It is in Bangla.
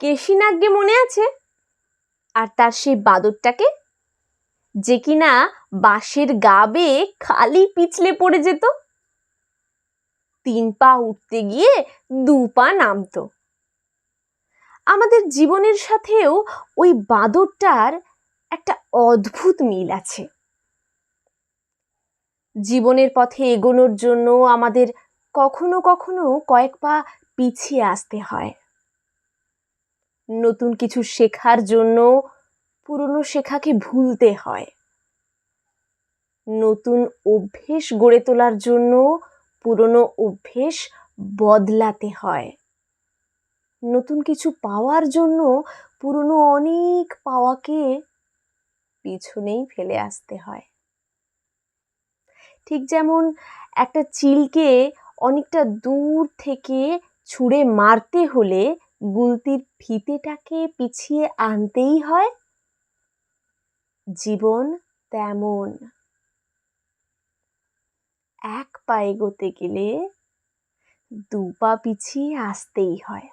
কেশিনাগকে মনে আছে? আর তার সেই বাদরটাকে? যে কিনা বাঁশের গা বেয়ে খালি পিছলে পড়ে যেত। তিন পা উঠতে গিয়ে দু পা নামতো। আমাদের জীবনের সাথেও ওই বাঁদরটার একটা অদ্ভুত মিল আছে। জীবনের পথে এগোনোর জন্য আমাদের কখনো কখনো কয়েক পা পিছিয়ে আসতে হয়। নতুন কিছু শেখার জন্য পুরনো শেখাকে ভুলতে হয়। নতুন অভ্যেস গড়ে তোলার জন্য পুরনো অভ্যেস বদলাতে হয়। নতুন কিছু পাওয়ার জন্য পুরনো অনেক পাওয়াকে পিছনেই ফেলে আসতে হয়। ঠিক যেমন একটা চিলকে অনেকটা দূর থেকে ছুঁড়ে মারতে হলে গুলতির ফিতেটাকে পিছিয়ে আনতেই হয়। জীবন তেমন। এক পায়ে গতে গেলে দু পা পিছিয়ে আসতেই হয়।